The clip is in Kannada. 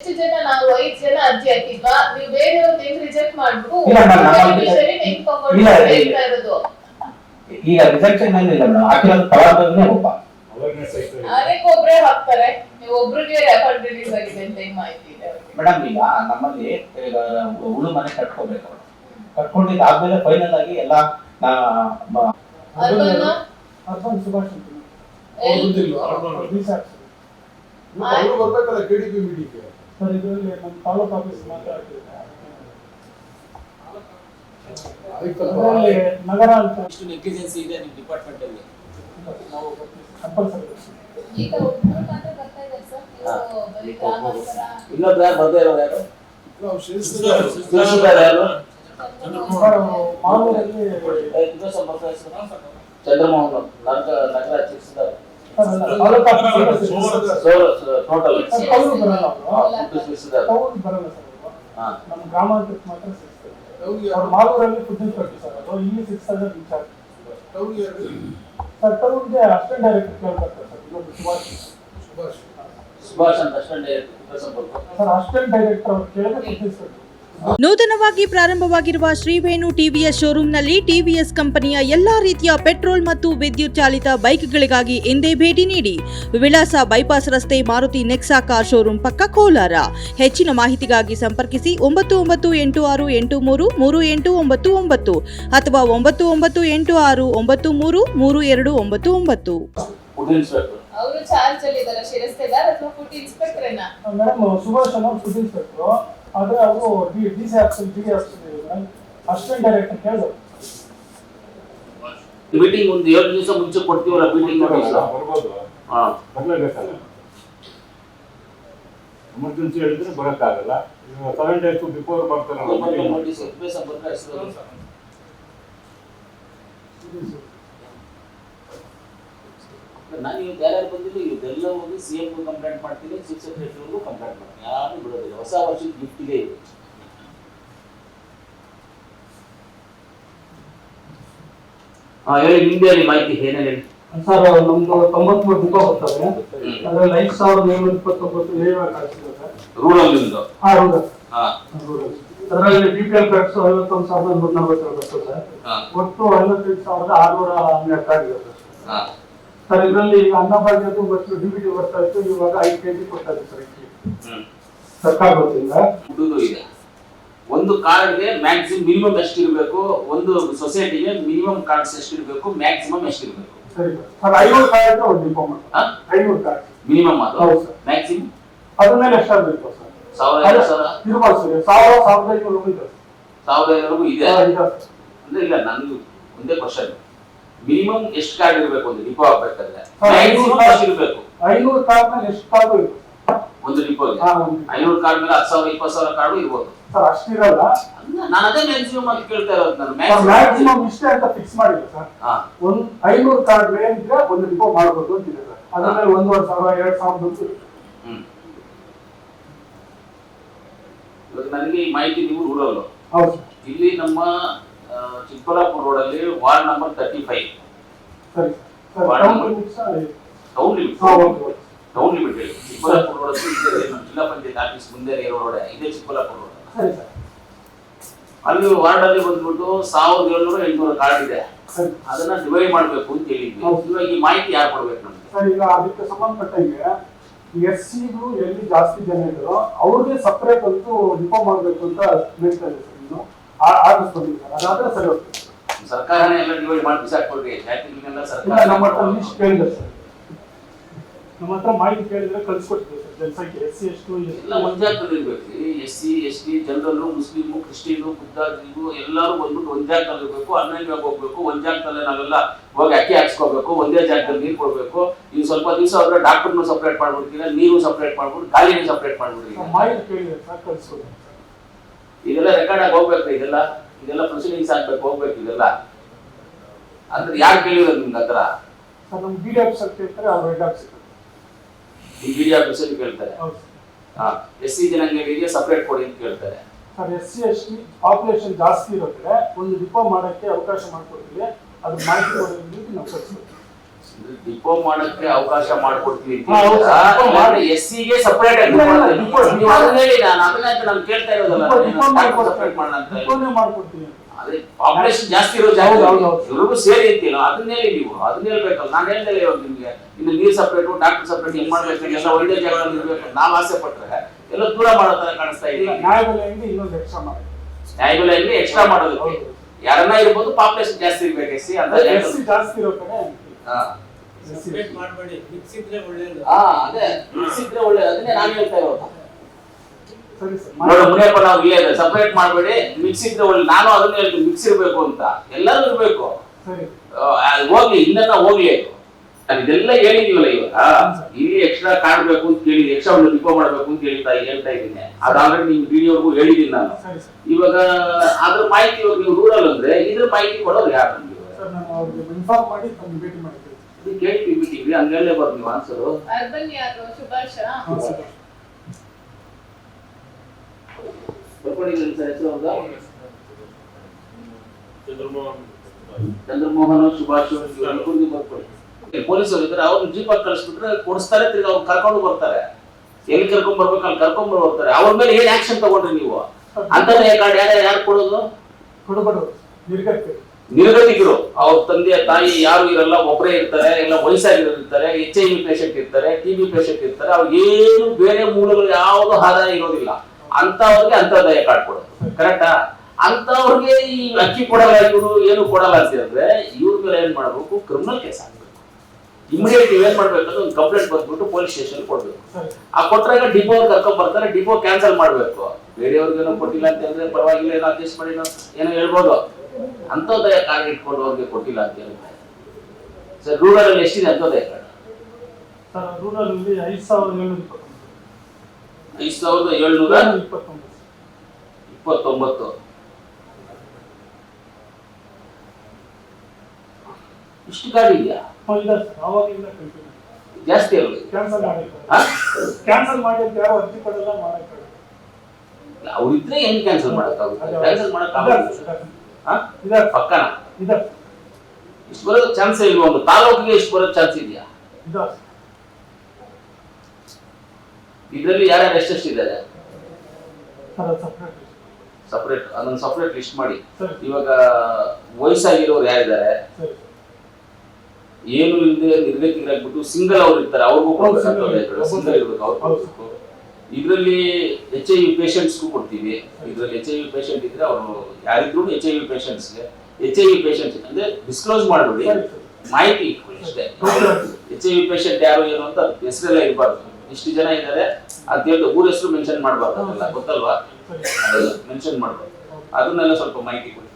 ಎಷ್ಟು ಜನ ನಾವು ಐದ್ ಜನ ಅರ್ಜಿ ಹಾಕಿದ್ವಾ? ನೀವು ಬೇರೆಯವ್ರದ್ದು ಹೆಂಗ್ ರಿಜೆಕ್ಟ್ ಮಾಡ್ಬಿಟ್ಟು ಇಲ್ಲ, ನಾನು ನಮ್ಮ beneficiary ಹೆಂಗ್ ತಗೊಂಡು ಇಲ್ಲ, ಇಲ್ಲ. ಹೇಳ್ತಾ ಇರೋದು. ಈಗ ರಿಸೆಪ್ಷನ್ ಅಲ್ಲಿ ಇಲ್ಲ ಮೇಡಮ್. ಹಾಕಿರೋದು ಫಲಾನುಭವಿನೇ ಒಬ್ಬ. ಅವೇರ್ನೆಸ್ ಐತೆ ಅದಕ್ಕೆ ಒಬ್ರೇ ಹಾಕ್ತಾರೆ. ನೀವು ಒಬ್ರಿಗೆ ರಿಲೀಸ್ ಆಗಿದೆ ಅಂತ ಹೆಂಗ್ ಮಾಹಿತಿ ಇದೆ ಅವ್ರಿಗೆ? ಮೇಡಮ್ ಈಗ ನಮ್ಮಲ್ಲಿ ಈಗ ಉಳು ಮನೆ ಕಟ್ಕೋಬೇಕು. ಕಟ್ಕೊಂಡಿದ್ದು ಆದ್ಮೇಲೆ ಫೈನಲ್ ಆಗಿ ಎಲ್ಲ ನಾ ಮ- ಅರ್ಬನ್ ಅರ್ಬನ್ ಸುಭಾಷ್ ಅಂತ. ಎಲ್- ಹೌದಿಲ್ವಾ? ನೀವು ಅವ್ರು ಬರ್ಬೇಕಲ್ಲ ಸರ್ ಇದರಲ್ಲಿ ನಮ್ಮ ತಾಲೂಕು ಆಫೀಸ್ ಮಾತ್ರ ಹಾಕಿದ್ದಾರೆ ಆಯ್ತಪ್ಪ ಅದರಲ್ಲಿ ನಗರ ಅಂತ ಎಷ್ಟು ನೆಗ್ಲಿಜೆನ್ಸಿ ಇದೆ ನಿಮ್ಮ ಡಿಪಾರ್ಟ್ಮೆಂಟ್ ಅಲ್ಲಿ ನಾವು ಕಂಪಲ್ಸರಿ ಈಗ ಒಬ್ರು ಮಾತ್ರ ಬರ್ತಾ ಇದ್ದಾರೆ ಸರ್ ನೀವು ಬರೀ ಗ್ರಾಮಾಂತರ ಇನ್ನೊಬ್ರು ಯಾರು ಬರ್ದೇ ಇರೋರು ಯಾರು ನಾವು ಶಿಸ್ತಿದ್ದಾರೆ. ತಿಳಿಸಿದ್ದಾರೆ ಯಾರು ಮಾಲೂರಲ್ಲಿ ಏ, ಇನ್ನೊಂದ್ಸಲ ಬರ್ತಾ ಇದ್ದಾರೆ. ಚಂದ್ರಮೋಹನ್ ನಗರ ನಗರ ಚಿಕಿತ್ಸಿದ್ದಾರೆ ನಮ್ಮ ಗ್ರಾಮಾಂತರಕ್ಕೆ ಮಾತ್ರ ಅವ್ರು ಮಾಲೂರಲ್ಲಿ ಫುಡ್ ಇನ್ಸ್ಪೆಕ್ಟರ್ ಸರ್ ಅದು ಇಲ್ಲಿ ಸಿಕ್ಸ್ ಇನ್ಚಾರ್ಜ್ ಟೌನ್ಗೆ ಯಾರು? ಸರ್ ಟೌನ್ಗೆ ಅಸಿಸ್ಟೆಂಟ್ ಡೈರೆಕ್ಟರ್ ಕೇಳ್ಬೇಕು ಸರ್ ಇನ್ನೊಬ್ರು ಸುಭಾಷ್ ಸುಭಾಷ್ ಸುಭಾಷ್ ಅಂತ ಅಷ್ಟೇ ಸಂಪರ್ಕ ಸರ್ ಅಸಿಸ್ಟೆಂಟ್ ಡೈರೆಕ್ಟರ್ ಅವ್ರು ಕೇಳಿದ್ರೆ ಫುಡ್ ಇನ್ಸ್ಪೆಕ್ಟರ್ ನೂತನವಾಗಿ ಪ್ರಾರಂಭವಾಗಿರುವ ಶ್ರೀವೇಣು ಟಿವಿಎಸ್ ಶೋರೂಂನಲ್ಲಿ ಟಿವಿಎಸ್ ಕಂಪನಿಯ ಎಲ್ಲಾ ರೀತಿಯ ಪೆಟ್ರೋಲ್ ಮತ್ತು ವಿದ್ಯುತ್ ಚಾಲಿತ ಬೈಕ್ಗಳಿಗಾಗಿ ಎಂದೇ ಭೇಟಿ ನೀಡಿ ವಿಳಾಸ ಬೈಪಾಸ್ ರಸ್ತೆ ಮಾರುತಿ ನೆಕ್ಸಾ ಕಾರ್ ಶೋರೂಮ್ ಪಕ್ಕ ಕೋಲಾರ. ಹೆಚ್ಚಿನ ಮಾಹಿತಿಗಾಗಿ ಸಂಪರ್ಕಿಸಿ ಒಂಬತ್ತು ಒಂಬತ್ತು ಎಂಟು ಆರು ಎಂಟು ಮೂರು ಮೂರು ಎಂಟು ಒಂಬತ್ತು ಒಂಬತ್ತು ಅಥವಾ ಒಂಬತ್ತು ಒಂಬತ್ತು ಎಂಟು ಆರು ಒಂಬತ್ತು ಮೂರು ಮೂರು ಎರಡು ಒಂಬತ್ತು ಒಂಬತ್ತು. ಅವರು ಚಾರ್ಜ್ ಅಲ್ಲಿ ಇದಾರೆ ಶಿರಸ್ತೆದಾರ್ ಅಥವಾ ಫುಡ್ ಇನ್ಸ್ಪೆಕ್ಟರ್ನ ಮೇಡಮ್ ಸುಭಾಷ್ ಅನ್ನೋರು ಫುಡ್ ಇನ್ಸ್ಪೆಕ್ಟರ್ ಆದ್ರೆ ಅವರು D D C office D D office madam assistant director ಕೇಳಿದ್ರು ಮೀಟಿಂಗ್ ಒಂದು ಏಳು ದಿವಸ ಮುಂಚೆ ಕೊಡ್ತೀವಲ್ಲ ಮೀಟಿಂಗ್ ಬರ್ಬೋದು. ಹಾ. ಬರ್ಲೇಬೇಕಲ್ಲ. ಎಮರ್ಜೆನ್ಸಿ ಹೇಳಿದ್ರೆ ಬರೋಕ್ಕಾಗಲ್ಲ. ಸೆವೆನ್ ಡೇಸ್ ಬಿಫೋರ್ ಬರ್ತಾರಲ್ಲ ಸಂಪರ್ಕ ನಾನು ಇವತ್ತು ಯಾರ್ಯಾರು ಬಂದಿಲ್ಲ ಇವತ್ತೆಲ್ಲ ಹೋಗಿ ಸಿ ಎಂ ಕಂಪ್ಲೇಂಟ್ ಮಾಡ್ತೀನಿ ಚೀಫ್ ಸೆಕ್ರೆಟರಿಗೂ ಕಂಪ್ಲೇಂಟ್ ಮಾಡ್ತೀನಿ. ಯಾರು ಬಿಡೋದಿಲ್ಲ. ಹೊಸ ವರ್ಷದ ಗಿಫ್ಟ್ ಇದೆ. ಇವತ್ತು ಹೇಳಿ ನಿಮ್ದೇ ಮಾಹಿತಿ ಏನೇನು ಹೇಳಿ? ಸರ್ ನಮ್ದು ತೊಂಬತ್ಮೂರು ಬುಕ್ ಬರ್ತವೆ ಅದ್ರಲ್ಲಿ ಐದು ಸಾವಿರದ ಏಳ್ನೂರ ಇಪ್ಪತ್ತೊಂಬತ್ತು ಲೇವರ್ ಹಾಕ್ಸಿದೆ ಸರ್ ರೂರಲ್ ನಿಮ್ದು? ಹಾ ಹಾ. ಅದರಲ್ಲಿ ಬಿ ಪಿ ಎಲ್ ಕಾರ್ಡ್ಸ್ ಐವತ್ತೊಂದು ಸಾವಿರದ ನೂರ ನಲವತ್ತೇಳು ಬರ್ತದೆ. ಸರ್ ಒಟ್ಟು ಐವತ್ತೈದು ಸಾವಿರದ ಆರುನೂರ ಹನ್ನೆರಡು ಕಾರ್ಡ್ ಇದೆ ಸರ್ ಸರ್ ಇದರಲ್ಲಿ ಅನ್ನಭಾಗ್ಯದ್ದು ಮತ್ತು ಡಿ ಬಿ ಟಿ ಬರ್ತಾ ಇತ್ತು ಇವಾಗ ಐದು ಕೆ ಜಿ ಕೊಡ್ತಾ ಇದೆ ಸರ್. ಹ್ಮ್. ಸರ್ಕಾರ ಗೊತ್ತಿಲ್ಲ. ಹುಡುಗರು ಇದೆ ಒಂದು ಕಾರ್ಡ್ಗೆ ಮ್ಯಾಕ್ಸಿಮಮ್ ಮಿನಿಮಮ್ ಎಷ್ಟಿರಬೇಕು ಒಂದು ಸೊಸೈಟಿಗೆ ಮಿನಿಮಮ್ ಕಾರ್ಡ್ಸ್ ಎಷ್ಟಿರಬೇಕು ಮ್ಯಾಕ್ಸಿಮಮ್ ಎಷ್ಟಿರಬೇಕು? ಸರಿ ಸರ್. ಸರ್ ಐನೂರು ಕಾರ್ಡ್ ಒಂದು ಹಾ? ಐನೂರು ಕಾರ್ಡ್ ಮಿನಿಮಮ್ ಅದು? ಹೌದು ಸರ್. ಮ್ಯಾಕ್ಸಿಮಮ್ ಅದ್ರ ಮೇಲೆ ಎಷ್ಟಾಗಬೇಕು ಸರ್? ಸಾವಿರ ಐದು ಸಾವಿರ? ಇರ್ಬೋದು ಸರ್. ಸಾವಿರ ಸಾವಿರದ ಐನೂರು ರೂಪಾಯಿ ಇದೆ ಸಾವಿರ ಐನೂರು ಇದೆ. ಅಂದ್ರೆ ಇಲ್ಲ ನನ್ಗೆ ಒಂದೇ ಕ್ವಶನ್ ಮಿನಿಮಮ್ ಎಷ್ಟು ಕಾರ್ಡ್ ಇರಬೇಕು ಒಂದು ಡಿಪೋ ಆಗ್ಬೇಕಾದ್ರೆ? ಐನೂರು ಮ್ಯಾಕ್ಸಿಮಮ್ ಐನೂರು ಕಾರ್ಡ್ ಮೇಲೆ ಎಷ್ಟು ಕಾರ್ಡ್ ಒಂದು ಒಂದು. ಐನೂರು ಕಾರ್ಡ್ ಮೇಲೆ ಹತ್ತು ಸಾವಿರ ಇಪ್ಪತ್ತು ಸಾವಿರ ಕಾರ್ಡು ಇರ್ಬೋದು. ಸರ್ ಅಷ್ಟಿರಲ್ಲ. ನಾನು ಅದೇ ಮ್ಯಾಕ್ಸಿಮಮ್ ಅಂತ ಕೇಳ್ತಾ ಇರೋದು ನಾನು. ಮ್ಯಾಕ್ಸಿಮಮ್ ಇಷ್ಟೇ ಅಂತ ಫಿಕ್ಸ್ ಮಾಡಿಲ್ಲ ಸರ್. ಒಂದು ಒಂದ್ ಐನೂರು ಕಾರ್ಡ್ ಮೇಲಿದ್ರೆ ಒಂದು ಡಿಪೋ ಮಾಡ್ಬೋದು ಅಂತಿದೆ ಸರ್. ಅದ್ರ ಮೇಲೆ ಒಂದೂವರೆ ಸಾವಿರ ಎರಡು ಸಾವಿರ ದುಡ್ಡು ಹ್ಮ್. ಇವಾಗ ನನಗೆ ಈ ಮಾಹಿತಿ ನೀವು ರೂರಲ್ ಹೌದು ಇಲ್ಲಿ ನಮ್ಮ ಚಿಕ್ಕಬಳ್ಳಾಪುರ ರೋಡಲ್ಲಿ ward number thirty five town limit town limit ಹೇಳಿ ಚಿಕ್ಕಬಳ್ಳಾಪುರ ರೋಡ್ ಇದೆ ನಮ್ಮ ಜಿಲ್ಲಾ ಪಂಚಾಯತ್ ಆಫೀಸ್ ಮುಂದೆ ಇರೋ ರೋಡ್. ಇದೇ ಚಿಕ್ಕಬಳ್ಳಾಪುರ ರೋಡ್. ಅಲ್ಲಿ ವಾರ್ಡ್ ಅಲ್ಲಿ ಬಂದ್ಬಿಟ್ಟು ಸಾವಿರದ ಏಳ್ನೂರ ಎಂಟುನೂರ ಕಾರ್ಡ್ ಇದೆ. ಅದನ್ನ ಡಿವೈಡ್ ಮಾಡಬೇಕು ಅಂತ ಹೇಳಿದ್ವಿ. ಇವಾಗ ಈ ಮಾಹಿತಿ ಯಾರು ಕೊಡ್ಬೇಕು ನಮ್ಗೆ? ಸರ್ ಈಗ ಅದಕ್ಕೆ ಸಂಬಂಧಪಟ್ಟಂಗೆ ಎಸ್ ಸಿಗಳು ಎಲ್ಲಿ ಜಾಸ್ತಿ ಜನ ಇದ್ರು ಅವ್ರಿಗೆ ಸಪ್ರೇಟ್ ಅಂತೂ ಇನ್ಫಾರ್ಮ್ ಮಾಡಬೇಕು ಅಂತ ಹೇಳ್ತಾ ಇದೆ ಅದಾದ್ರೆ ಸರಿ ಹೋಗ್ತದೆ. ಸರ್ಕಾರನೇ ಎಲ್ಲ ಡಿವೈಡ್ ಮಾಡಿ ಬಿಸಾಕ್ಬಿಡ್ರಿ ಜಾತಿಗಳನ್ನೆಲ್ಲ ಸರ್ಕಾರ ನಮ್ಮ ಹತ್ರ ಲಿಸ್ಟ್ ಕೇಳಿದೆ ಸರ್. ನಮ್ಮ ಹತ್ರ ಮಾಹಿತಿ ಕೇಳಿದ್ರೆ ಕಳ್ಸಿಕೊಟ್ಟಿದೆ ಸರ್. ಜನಸಂಖ್ಯೆ ಎಸ್ ಸಿ ಎಷ್ಟು ಎಲ್ಲ ಒಂದ್ ಜಾಗದಲ್ಲಿ ಇರ್ಬೇಕು. S C S T general Muslim Christian ಬುದ್ಧಿಗು Hindu ಎಲ್ಲರೂ ಬಂದ್ಬಿಟ್ಟು ಒಂದೇ ಜಾಗದಲ್ಲಿ ಇರ್ಬೇಕು. ಅನ್ಯೋನ್ಯವಾಗಿ ಹೋಗ್ಬೇಕು? ಒಂದ್ ಜಾಗದಲ್ಲೇ ನಾವೆಲ್ಲ ಹೋಗಿ ಅಕ್ಕಿ ಹಾಕ್ಸ್ಕೋಬೇಕು. ಒಂದೇ ಜಾಗದಲ್ಲಿ ನೀರು ಕೊಡ್ಬೇಕು. ನೀವು ಸ್ವಲ್ಪ ದಿವಸ ಆದ್ರೆ ಡಾಕ್ಟರ್ನು ಸಪ್ರೇಟ್ ಮಾಡ್ಬಿಡ್ತೀರಾ? ನೀರು ಸಪ್ರೇಟ್ ಮಾಡ್ಬಿಟ್ಟು ಗಾಳಿನೂ ಸಪ್ರೇಟ್ ಮಾಡ್ಬಿಡ್ತೀರಾ? ಮಾಹಿತಿ ಕೇಳಿದೆ ಸರ್. ಕಳ್ಸಿಕೊಡಿ ಇದೆಲ್ಲ ರೆಕಾರ್ಡ್ ಆಗಿ ಹೋಗ್ಬೇಕು ಇದೆಲ್ಲ ಇದೆಲ್ಲ ಪ್ರೊಸೀಡಿಂಗ್ಸ್ ಆಗ್ಬೇಕು ಹೋಗ್ಬೇಕು ಇದೆಲ್ಲ. ಅಂದ್ರೆ ಯಾರು ಕೇಳಿರೋದು ನಿಮ್ಗೆ ಹತ್ರ ಸರ್ ನಮ್ಮ ಬಿ ಡಿ ಆಫೀಸ್ ಅಂತ ಕೇಳ್ತಾರೆ ಅವ್ರು ಹೆಡ್ ಆಫೀಸ್ ಈ ಬಿ ಡಿ ಆಫೀಸಲ್ಲಿ ಕೇಳ್ತಾರೆ? ಹೌದು ಹಾ ಎಸ್ ಸಿ ಜನಾಂಗಗಳಿಗೆ ಸಪ್ರೇಟ್ ಕೊಡಿ ಅಂತ ಕೇಳ್ತಾರೆ? Sir S C S T population ಜಾಸ್ತಿ ಇರೋ ಕಡೆ ಒಂದು ರಿಫಾರ್ಮ್ ಮಾಡೋಕ್ಕೆ ಅವಕಾಶ ಮಾಡಿಕೊಡ್ತೀವಿ. ಅದ್ರ ಮಾಹಿತಿ ಕೊಡೋದಕ್ಕೆ ನಾವು ಕಳಿಸ್ಕೊಡ್ತೀವಿ ಡಿಪೋ ಮಾಡಕ್ಕೆ ಅವಕಾಶ ಮಾಡ್ಕೊಡ್ತೀವಿ. ಎಸ್ ಸಿಗೆ ಸಪರೇಟ್ ಆಗಿ ನಾನು ಅದನ್ನ ನಾನು ಕೇಳ್ತಾ ಇರೋದಲ್ಲ. ಸಪರೇಟ್ ಮಾಡೋಣ ಅಂತ ಅದೇ ಪಾಪ್ಯುಲೇಷನ್ ಜಾಸ್ತಿ ಇರೋ ಜಾಗ. ಇವ್ರಿಗೂ ಸೇರಿ ಅಂತೀನೋ ಅದನ್ನ ಹೇಳಿ ನೀವು ಅದನ್ನ ಹೇಳ್ಬೇಕಲ್ಲ. ನಾನು ಹೇಳ್ದಲ್ಲ ಇವಾಗ ನಿಮ್ಗೆ. ಇನ್ನು ನೀರ್ ಸಪ್ರೇಟ್ ಡಾಕ್ಟರ್ ಸಪ್ರೇಟ್ ಹೆಂಗ್ ಮಾಡ್ಬೇಕು ಎಲ್ಲ ಒಳ್ಳೆ ಜಾಗದಲ್ಲಿ ಇರ್ಬೇಕು ನಾವ್ ಆಸೆ ಪಟ್ರೆ. ಎಲ್ಲ ದೂರ ಮಾಡೋ ತರ ಕಾಣಿಸ್ತಾ ಇಲ್ಲ. ಇದೆ ನ್ಯಾಯಬೆಲೆಯಿಂದ ಎಕ್ಸ್ಟ್ರಾ ಮಾಡೋದಕ್ಕೆ. ಯಾರನ್ನ ಇರ್ಬೋದು ಪಾಪ್ಯುಲೇಷನ್ ಜಾಸ್ತಿ ಇರ್ಬೇಕು ಎಸ್ ಸಿ ಅಂತ ಜಾಸ್ತಿ ಇರೋ ಕಡೆ SC. ಮಾಡಬೇಡಿ. ಮಿಕ್ಸ್ ಇದ್ರೆ ಒಳ್ಳೇದು. ಹಾ ಅದೇ. ಮಿಕ್ಸ್ ಇದ್ರೆ ಒಳ್ಳೇದು. ಅದನ್ನೇ ನಾನು ಹೇಳ್ತಾ ಇರೋದು. ಸರಿ ಸರ್. ನೋಡು ಮುನಿಯಪ್ಪ ನಾವು ಇಲ್ಲೇ ಸಪರೇಟ್ ಮಾಡಬೇಡಿ. ಮಿಕ್ಸ್ ಇದ್ರೆ ಒಳ್ಳೆ ನಾನು ಅದನ್ನ ಹೇಳ್ತೀನಿ. ಮಿಕ್ಸ್ ಇರ್ಬೇಕು ಅಂತ. ಎಲ್ಲರೂ ಇರ್ಬೇಕು. ಸರಿ. ಹೋಗ್ಲಿ. ಇಲ್ಲನ್ನ ಹೋಗ್ಲಿ. ನಾನು ಇದೆಲ್ಲ ಹೇಳಿದೀವಲ್ಲ ಇವಾಗ. ಇಲ್ಲಿ ಎಕ್ಸ್ಟ್ರಾ ಕಾಣ್ಬೇಕು ಅಂತ ಕೇಳಿದ್ವಿ ಎಕ್ಸ್ಟ್ರಾ ಒಂದು ಡಿಪೋ ಮಾಡ್ಬೇಕು ಅಂತ ಹೇಳ್ತಾ ಹೇಳ್ತಾ ಇದ್ದೀನಿ. ಅದು ಆಲ್ರೆಡಿ ನಿಮ್ ವಿಡಿಯೋಗೂ ಹೇಳಿದೀನಿ ನಾನು. ಸರಿ ಸರ್. ಇವಾಗ ಅದ್ರ ಮಾಹಿತಿ ಇವಾಗ ನೀವು ರೂರಲ್ ಅಂದ್ರೆ ಇದ್ರ ಮಾಹಿತಿ ಕೊಡೋದು ಯಾರು? ಸರ್ ನಾನು ಅವ್ರಿಗೆ ಇನ್ಫಾರ್ಮ್ ಮಾಡಿ ಭೇಟಿ ಮಾಡಿದ್ದೀನಿ ಇದು ಕೇಳ್ತೀವಿ ಮೀಟಿಂಗ್ ಹಂಗಲ್ಲೇ ಬರ್ದು ನೀವು ಆನ್ಸರು ಅರ್ಬನ್ ಯಾರು ಸುಭಾಷ ಬರ್ಕೊಂಡಿದ್ದೀನಿ ಸರ್. ಹೆಸರು ಹೌದಾ ಚಂದ್ರಮೋಹನ್. ಸುಭಾಷ್ ಇವ್ರಿಗೂ ಬರ್ಕೊಳ್ಳಿ. ಪೊಲೀಸರು ಇದ್ರೆ ಅವ್ರು ಜೀಪ್ ಆಗಿ ಕಳಿಸ್ಬಿಟ್ರೆ ಕೊಡಿಸ್ತಾರೆ ತಿರ್ಗಿ ಅವ್ರು ಕರ್ಕೊಂಡು ಬರ್ತಾರೆ. ಎಲ್ಲಿ ಕರ್ಕೊಂಡ್ ಬರ್ಬೇಕು ಅಲ್ಲಿ ಕರ್ಕೊಂಡ್ ಬರ್ತಾರೆ. ಅವ್ರ ಮೇಲೆ ಏನ್ ಆಕ್ಷನ್ ತಗೊಂಡ್ರಿ ನೀವು? ಅಂತ ಕಾರ್ಡ್ ಯಾರು ಯಾರು ಕೊಡೋದು ಕೊಡಬಾರ್ದು ನಿರ್ಗತ್ತೆ ನಿರ್ಗತಿಕರು ಅವ್ರ ತಂದೆ, ತಾಯಿ ಯಾರು ಇರಲ್ಲ ಒಬ್ಬರೇ ಇರ್ತಾರೆ ಎಲ್ಲ ವಯಸ್ಸಾಗಿರೋರು ಇರ್ತಾರೆ ಎಚ್ ಐ ವಿ ಪೇಷಂಟ್ ಇರ್ತಾರೆ ಟಿ ಬಿ ಪೇಷಂಟ್ ಇರ್ತಾರೆ ಅವ್ರಿಗೆ ಏನು ಬೇರೆ ಮೂಲಗಳು ಯಾವುದು ಆದಾಯ ಇರೋದಿಲ್ಲ. ಅಂತವ್ರಿಗೆ ಅಂತರ್ದಯ ಕಾರ್ಡ್ ಕೊಡೋದು ಕರೆಕ್ಟಾ ಅಂತವ್ರಿಗೆ ಈ ಅಕ್ಕಿ ಕೊಡಲ್ಲ ಇವರು, ಏನು ಕೊಡಲ್ಲ ಅಂತ ಹೇಳಿದ್ರೆ ಇವ್ರ ಮೇಲೆ ಏನ್ ಮಾಡ್ಬೇಕು? ಕ್ರಿಮಿನಲ್ ಕೇಸ್ ಆಗ್ಬೇಕು. ಇಮಿಡಿಯೇಟ್ ಏನ್ ಮಾಡ್ಬೇಕಂದ್ರೆ ಒಂದು ಕಂಪ್ಲೇಂಟ್ ಬಂದ್ಬಿಟ್ಟು ಪೊಲೀಸ್ ಸ್ಟೇಷನ್ ಕೊಡ್ಬೇಕು. ಆ ಕೊಟ್ಟರೆ ಡಿಪೋ ಕರ್ಕೊಂಡ್ ಬರ್ತಾರೆ ಡಿಪೋ ಕ್ಯಾನ್ಸಲ್ ಮಾಡ್ಬೇಕು. ಬೇರೆಯವ್ರಿಗೆ ಏನೋ ಕೊಟ್ಟಿಲ್ಲ ಅಂತ ಹೇಳಿದ್ರೆ ಪರವಾಗಿಲ್ಲ, ಏನೋ ಅಡ್ಜಸ್ಟ್ ಮಾಡಿ ಏನೋ ಹೇಳ್ಬೋದು. ಅಂತೋದಯ ಕಾರ್ಡ್ ಇಟ್ಕೊಂಡು ಅವ್ರಿಗೆ ಕೊಟ್ಟಿಲ್ಲ ಅಂತ ಹೇಳ್ತಾರೆ ಸರ್ ರೂರಲ್ ಅಲ್ಲಿ ಎಷ್ಟಿದೆ ಅಂತೋದಯ ಕಾರ್ಡ್ ಸರ್ ರೂರಲ್ ಅಲ್ಲಿ ಐದು ಸಾವಿರದ ಏಳ್ನೂರ ಇಪ್ಪತ್ತೊಂಬತ್ತು. ಐದು ಸಾವಿರದ ಏಳ್ನೂರ ಏಳ್ನೂರ ಇಪ್ಪತ್ತೊಂಬತ್ತು. ಇಪ್ಪತ್ತೊಂಬತ್ತು ಇಷ್ಟು ಕಾರ್ಡ್ ಇದೆಯಾ? ಜಾಸ್ತಿ ಅಲ್ಲ ಕ್ಯಾನ್ಸಲ್ ಮಾಡಿ? ಕ್ಯಾನ್ಸಲ್ ಮಾಡಿ ಅಂತ ಯಾರು ಅರ್ಜಿ ಕೊಡಲ್ಲ ಮಾಡಕ್ಕೆ ಅವ್ರಿದ್ರೆ ಹೆಂಗ್ ಕ್ಯಾನ್ಸಲ್ ಮಾಡಕ್ಕಾಗುತ್ತೆ? ಕ್ಯಾನ್ಸಲ್ ಮಾಡಕ್ ಹಾ ಇದೆ ಪಕ್ಕನ. ಇದೆ. ಇಷ್ಟು ಬರೋ ಚಾನ್ಸ್ ಇಲ್ವಾ ಒಂದು? ತಾಲೂಕಿಗೆ ಇಷ್ಟು ಬರೋ ಚಾನ್ಸ್ ಇದೆಯಾ? ಇದೆ. ಇದರಲ್ಲಿ ಯಾರ್ಯಾರು ಎಷ್ಟೆಷ್ಟು ಇದ್ದಾರೆ? ಸಪ್ರೇಟ್ ಅದು ಸಪ್ರೇಟ್ ಸಪರೇಟ್ ಅದನ್ನ ಸಪರೇಟ್ ಲಿಸ್ಟ್ ಮಾಡಿ. ಇವಾಗ ವಯಸ್ಸಾಗಿರೋರು ಯಾರಿದ್ದಾರೆ? ಏನು ಇಲ್ಲದೆ ನಿರ್ಗತಿಕರಾಗ್ಬಿಟ್ಟು ಸಿಂಗಲ್ ಅವ್ರು ಇರ್ತಾರೆ. ಅವ್ರಿಗೂ. ಸಿಂಗಲ್ ಇರ್ಬೇಕು. ಅವ್ರು ಇದರಲ್ಲಿ ಎಚ್ ಐ ವಿ ಪೇಷಂಟ್ಸ್ಗೂ ಕೊಡ್ತೀವಿ. ಇದರಲ್ಲಿ ಎಚ್ ಐ ವಿ ಪೇಷಂಟ್ ಇದ್ರೆ ಅವರು ಯಾರಿದ್ರು ಎಚ್ ಐ ವಿ ಪೇಷಂಟ್ಸ್ಗೆ ಎಚ್ ಐ ವಿ ಪೇಷಂಟ್ಸ್ ಅಂದ್ರೆ ಡಿಸ್ಕ್ಲೋಸ್ ಮಾಡಬೇಡಿ. ಮಾಹಿತಿ ಇಟ್ಕೊಳ್ಳಿ ಅಷ್ಟೇ. ಎಚ್ ಐ ವಿ ಪೇಷಂಟ್ ಯಾರು, ಏನು ಅಂತ ಹೆಸರೆಲ್ಲ ಇರಬಾರ್ದು. ಇಷ್ಟು ಜನ ಇದ್ದಾರೆ. ಅಂತ ಹೇಳಿ ಊರ ಹೆಸರು ಮೆನ್ಷನ್ ಮಾಡಬಾರ್ದು ಗೊತ್ತಲ್ವಾ? ಮೆನ್ಷನ್ ಮಾಡಬಾರ್ದು. ಅದನ್ನೆಲ್ಲ ಸ್ವಲ್ಪ ಮಾಹಿತಿ ಕೊಡಿ.